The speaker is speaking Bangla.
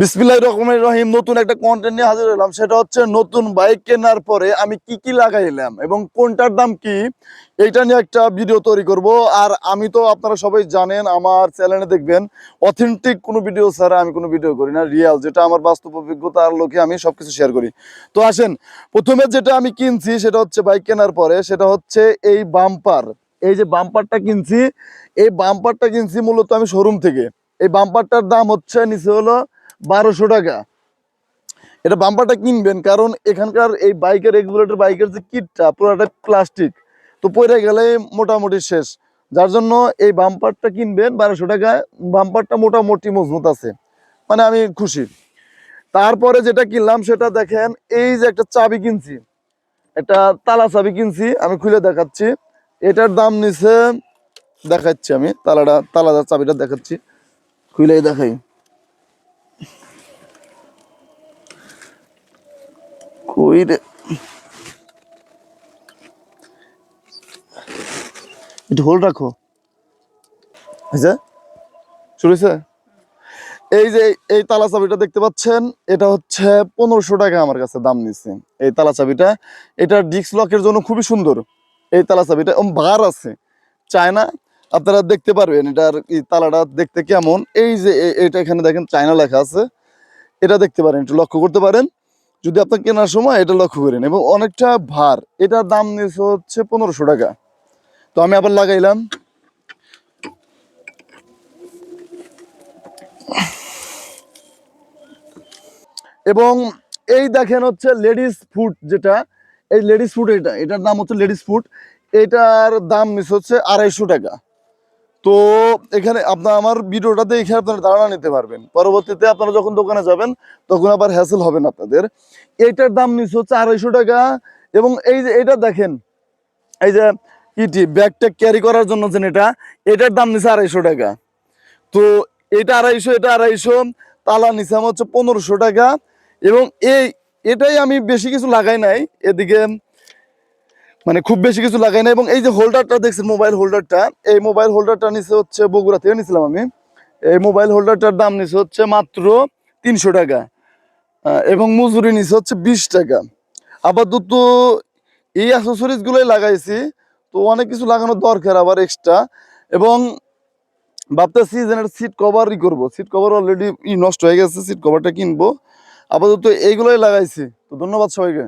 বিসমিল্লাহ রহমান রহিম, নতুন একটা কন্টেন্ট নিয়ে হাজির হলাম। সেটা হচ্ছে নতুন বাইক কেনার পরে আমি কি কি লাগাইলাম এবং কোনটার দাম কি, এইটা নিয়ে একটা ভিডিও তৈরি করব। আর আমি তো আপনারা সবাই জানেন, আমার চ্যানেলে দেখবেন অথেন্টিক কোনো ভিডিও ছাড়া আমি কোনো ভিডিও করি না রিয়াল যেটা আমার বাস্তব অভিজ্ঞতার লোকে আমি সবকিছু শেয়ার করি। তো আসেন, প্রথমে যেটা আমি কিনছি সেটা হচ্ছে বাইক কেনার পরে, সেটা হচ্ছে এই বাম্পার এই যে বাম্পারটা কিনছি, এই বাম্পারটা কিনছি মূলত আমি শোরুম থেকে। এই বাম্পারটার দাম হচ্ছে, নিচে হলো বারোশো টাকা। এটা বাম্পারটা কিনবেন, কারণ এখানকার এই বাইকের রেগুলেটর বাইকের যে কিটটা পুরোটা প্লাস্টিক তো পড়ে গেলে মোটামুটি শেষ। যার জন্য এই বাম্পারটা কিনবেন, বারোশো টাকায়। বাম্পারটা মোটামুটি মজবুত আছে। মানে আমি খুশি। তারপরে যেটা কিনলাম, সেটা দেখেন, এই যে একটা চাবি কিনছি। একটা তালা চাবি কিনছি, আমি খুলে দেখাচ্ছি। এটার দাম নিছে, দেখাচ্ছি আমি, তালাটা তালাদার চাবিটা দেখাচ্ছি। খুলেই দেখাই। কই একটু হোল্ড রাখো। আচ্ছা। হয়েছে? এই যে এই তালা চাবিটা দেখতে পাচ্ছেন, এটা হচ্ছে পনেরোশো টাকা আমার কাছে দাম নিচ্ছে এই তালা চাবিটা এটা ডিস্ক লকের জন্য খুবই সুন্দর। এই তালা চাবিটা এবং ভার আছে। চায়না, আপনারা দেখতে পারবেন এটার তালাটা দেখতে কেমন। এই যে এটা এখানে দেখেন, চায়না লেখা আছে। এটা দেখতে পারেন, একটু লক্ষ্য করতে পারেন। যদি আপনার কেনার সময় এটা লক্ষ্য করেন এবং অনেকটা ভার, এটার দাম নিয়েছে হচ্ছে পনেরোশো টাকা। তো আমি আবার লাগাইলাম। এবং এই দেখেন হচ্ছে লেডিস ফুড যেটা, এই লেডিস ফুড এটা, এটার দাম হচ্ছে লেডিস ফুড এটার দাম নিচ্ছে হচ্ছে আড়াইশো টাকা। তো এখানে আপনার আমার ভিডিওটা দেখে আপনারা ধারণা নিতে পারবেন। পরবর্তীতে আপনারা যখন দোকানে যাবেন, তখন আবার হ্যাসেল হবেন আপনাদের। এইটার দাম নিচ্ছে হচ্ছে আড়াইশো টাকা এবং এই যে এটা দেখেন, এই যে ইটি ব্যাগটা ক্যারি করার জন্য যে এটা, এটার দাম নিচ্ছে আড়াইশো টাকা। তো এটা আড়াইশো এটা আড়াইশো, তালা নিচ্ছে আমার হচ্ছে পনেরোশো টাকা এবং এই, এটাই আমি বেশি কিছু লাগাই নাই। এদিকে মানে খুব বেশি কিছু লাগাই না। এবং এই যে হোল্ডারটা দেখছেন মোবাইল হোল্ডারটা এই মোবাইল হোল্ডারটা নিচে হচ্ছে বগুড়া থেকে নিছিলাম আমি। এই মোবাইল হোল্ডারটার দাম নিচে হচ্ছে মাত্র তিনশো টাকা এবং মজুরি নিচে হচ্ছে বিশ টাকা। আপাতত এই অ্যাসেসরিজ গুলোই লাগাইছি, তো অনেক কিছু লাগানোর দরকার আবার এক্সট্রা এবং ভাবতেছি যে সিট কভারই করব। সিট কভার অলরেডি নষ্ট হয়ে গেছে সিট কভারটা কিনবো। আপাতত এইগুলোই লাগাইছি। তো ধন্যবাদ সবাইকে।